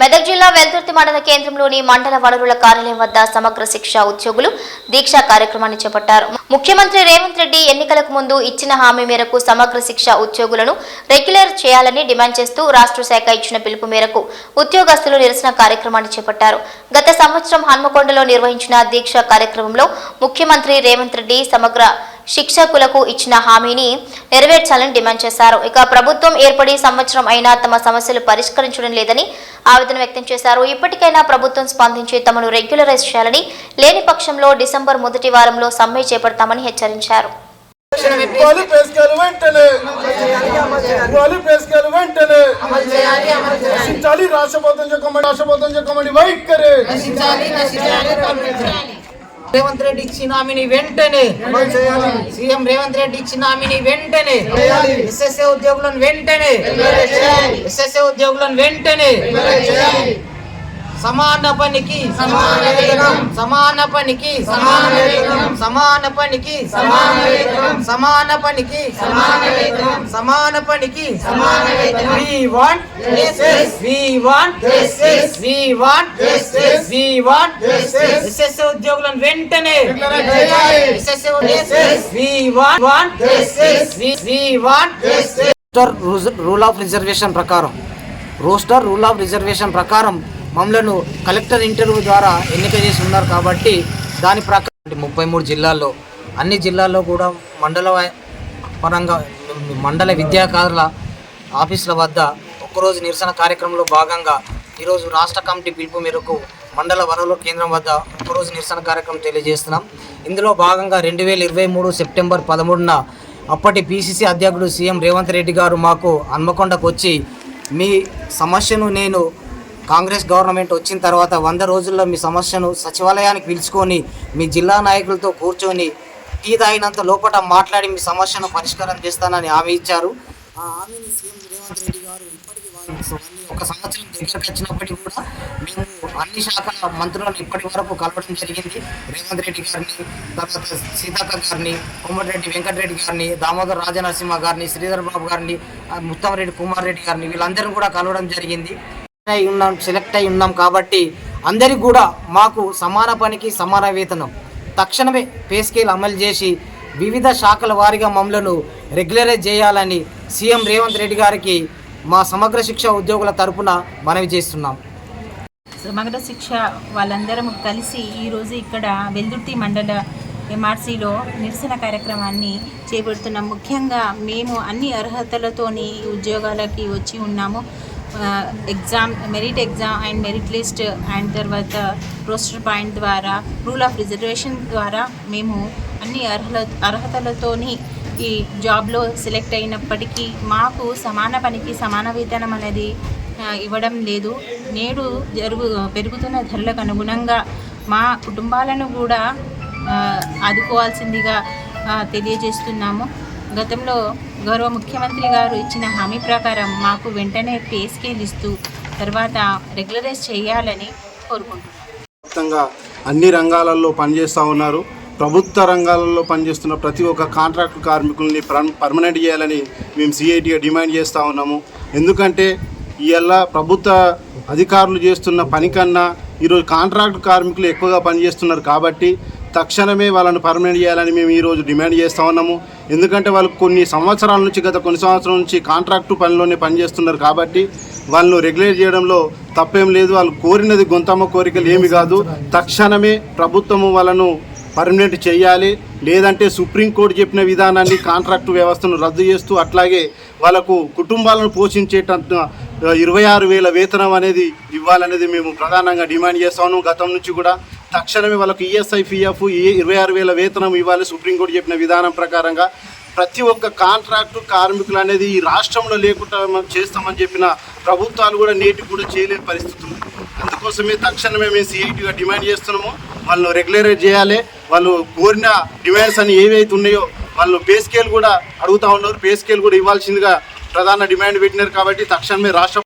మెదక్ జిల్లా వెల్దుర్తి మండల కేంద్రంలోని మండల వనరుల కార్యాలయం వద్ద సమగ్ర శిక్ష ఉద్యోగులు దీక్షా కార్యక్రమాన్ని చేపట్టారు. ముఖ్యమంత్రి రేవంత్ రెడ్డి ఎన్నికలకు ముందు ఇచ్చిన హామీ మేరకు సమగ్ర శిక్ష ఉద్యోగులను రెగ్యులర్ చేయాలని డిమాండ్ చేస్తూ రాష్ట్ర శాఖ ఇచ్చిన పిలుపు మేరకు ఉద్యోగస్తులు నిరసన కార్యక్రమాన్ని చేపట్టారు. గత సంవత్సరం హన్మకొండలో నిర్వహించిన దీక్ష కార్యక్రమంలో ముఖ్యమంత్రి రేవంత్ రెడ్డి సమగ్ర శిక్షకులకు ఇచ్చిన హామీని నెరవేర్చాలని డిమాండ్ చేశారు. ఇక ప్రభుత్వం ఏర్పడి సంవత్సరం అయినా తమ సమస్యలు పరిష్కరించడం లేదని ఆవేదన వ్యక్తం చేశారు. ఇప్పటికైనా ప్రభుత్వం స్పందించి తమను రెగ్యులరైజ్ చేయాలని లేని పక్షంలో డిసెంబర్ మొదటి వారంలో సమ్మె చేపడతామని హెచ్చరించారు. రేవంత్ రెడ్డి ఇచ్చిన హామీని వెంటనే సీఎం రేవంత్ రెడ్డి ఇచ్చిన హామీని వెంటనే ఎస్ఎస్ఏ ఉద్యోగులను వెంటనే ఎస్ఎస్ఏ ఉద్యోగులను వెంటనే సమాన పనికి సమాన వేతనం సమాన పనికి సమాన వేతనం సమాన పనికి సమాన వేతనం సమాన పనికి సమాన వేతనం సమాన పనికి సమాన వేతనం we want justice we want justice we want justice we want justice SSA ఉద్యోగులను వెంటనే justice we want want justice we want justice rule of reservation ప్రకారం. రోస్టర్ రూల్ ఆఫ్ రిజర్వేషన్ ప్రకారం మమ్మలను కలెక్టర్ ఇంటర్వ్యూ ద్వారా ఎన్నిక చేసి ఉన్నారు కాబట్టి దాని ప్రకారం ముప్పై మూడు జిల్లాల్లో అన్ని జిల్లాల్లో కూడా మండల పరంగా మండల విద్యాకారుల ఆఫీసుల వద్ద ఒక్కరోజు నిరసన కార్యక్రమంలో భాగంగా ఈరోజు రాష్ట్ర కమిటీ పిలుపు మేరకు మండల వనరుల కేంద్రం వద్ద ఒక్కరోజు నిరసన కార్యక్రమం తెలియజేస్తున్నాం. ఇందులో భాగంగా రెండు వేల ఇరవై మూడు సెప్టెంబర్ పదమూడున అప్పటి పిసిసి అధ్యక్షుడు సీఎం రేవంత్ రెడ్డి గారు మాకు హన్మకొండకు వచ్చి మీ సమస్యను నేను కాంగ్రెస్ గవర్నమెంట్ వచ్చిన తర్వాత వంద రోజుల్లో మీ సమస్యను సచివాలయానికి పిలుచుకొని మీ జిల్లా నాయకులతో కూర్చొని టీ తాగినంత లోపల మాట్లాడి మీ సమస్యను పరిష్కారం చేస్తానని హామీ ఇచ్చారు. ఆ హామీని సీఎం రేవంత్ రెడ్డి గారు ఇప్పటికీ ఒక సంవత్సరం దగ్గరకు వచ్చినప్పటికీ కూడా మేము అన్ని శాఖల మంత్రులను ఇప్పటి వరకు కలవడం జరిగింది. రేవంత్ రెడ్డి గారిని తర్వాత సీతాక గారిని కోమటిరెడ్డి వెంకటరెడ్డి గారిని దామోదర్ రాజనరసింహ గారిని శ్రీధర్ బాబు గారిని ముత్తంరెడ్డి కుమార్ రెడ్డి గారిని వీళ్ళందరూ కూడా కలవడం జరిగింది. అయి ఉన్నాం సెలెక్ట్ అయి ఉన్నాం కాబట్టి అందరికీ కూడా మాకు సమాన పనికి సమాన వేతనం. తక్షణమే పే స్కేల్ అమలు చేసి వివిధ శాఖల వారీగా మమ్మలను రెగ్యులరైజ్ చేయాలని సీఎం రేవంత్ రెడ్డి గారికి మా సమగ్ర శిక్ష ఉద్యోగుల తరపున మనవి చేస్తున్నాం. సమగ్ర శిక్ష వాళ్ళందరం కలిసి ఈరోజు ఇక్కడ వెల్దుర్తి మండల ఎంఆర్సీలో నిరసన కార్యక్రమాన్ని చేపడుతున్నాం. ముఖ్యంగా మేము అన్ని అర్హతలతోని ఈ ఉద్యోగాలకి వచ్చి ఉన్నాము. Exam merit exam and merit list and తర్వాత రోస్టర్ పాయింట్ ద్వారా రూల్ ఆఫ్ రిజర్వేషన్ ద్వారా మేము అన్ని అర్హల అర్హతలతోని ఈ జాబ్లో సెలెక్ట్ అయినప్పటికీ మాకు సమాన పనికి సమాన వేతనం అనేది ఇవ్వడం లేదు. నేడు జరుగు పెరుగుతున్న ధరలకు అనుగుణంగా మా కుటుంబాలను కూడా ఆదుకోవాల్సిందిగా తెలియజేస్తున్నాము. గతంలో గౌరవ ముఖ్యమంత్రి గారు ఇచ్చిన హామీ ప్రకారం మాకు వెంటనే పే స్కేల్ ఇస్తూ తర్వాత రెగ్యులరైజ్ చేయాలని కోరుకుంటున్నాం. అన్ని రంగాలలో పనిచేస్తూ ఉన్నారు. ప్రభుత్వ రంగాలలో పనిచేస్తున్న ప్రతి ఒక్క కాంట్రాక్ట్ కార్మికుల్ని పర్- పర్మనెంట్ చేయాలని మేము సిఐటిగా డిమాండ్ చేస్తూ ఉన్నాము. ఎందుకంటే ఇవాళ ప్రభుత్వ అధికారులు చేస్తున్న పని కన్నా ఈరోజు కాంట్రాక్ట్ కార్మికులు ఎక్కువగా పనిచేస్తున్నారు కాబట్టి తక్షణమే వాళ్ళని పర్మనెంట్ చేయాలని మేము ఈరోజు డిమాండ్ చేస్తూ ఉన్నాము. ఎందుకంటే వాళ్ళు కొన్ని సంవత్సరాల నుంచి గత కొన్ని సంవత్సరాల నుంచి కాంట్రాక్టు పనిలోనే పనిచేస్తున్నారు కాబట్టి వాళ్ళను రెగ్యులేట్ చేయడంలో తప్పేం లేదు. వాళ్ళు కోరినది గొంతమ్మ కోరికలు ఏమి కాదు. తక్షణమే ప్రభుత్వము వాళ్ళను పర్మనెంట్ చేయాలి. లేదంటే సుప్రీంకోర్టు చెప్పిన విధానాన్ని కాంట్రాక్టు వ్యవస్థను రద్దు చేస్తూ అట్లాగే వాళ్ళకు కుటుంబాలను పోషించేటంత ఇరవై ఆరు వేల వేతనం అనేది ఇవ్వాలనేది మేము ప్రధానంగా డిమాండ్ చేస్తాము గతం నుంచి కూడా తక్షణమే వాళ్ళకి ఈఎస్ఐ పిఎఫ్ ఇరవై ఆరు వేల వేతనం ఇవ్వాలి సుప్రీంకోర్టు చెప్పిన విధానం ప్రకారంగా. ప్రతి ఒక్క కాంట్రాక్టు కార్మికులు అనేది ఈ రాష్ట్రంలో లేకుండా మనం చేస్తామని చెప్పిన ప్రభుత్వాలు కూడా నేటి కూడా చేయలేని పరిస్థితి ఉంది. అందుకోసమే తక్షణమే మేము సిఐటిగా డిమాండ్ చేస్తున్నాము. వాళ్ళు రెగ్యులరైజ్ చేయాలి. వాళ్ళు కోరిన డిమాండ్స్ అని ఏవైతే ఉన్నాయో వాళ్ళు పే స్కేల్ కూడా అడుగుతా ఉన్నారు. పే స్కేల్ కూడా ఇవ్వాల్సిందిగా ప్రధాన డిమాండ్ పెట్టినారు కాబట్టి తక్షణమే రాష్ట్ర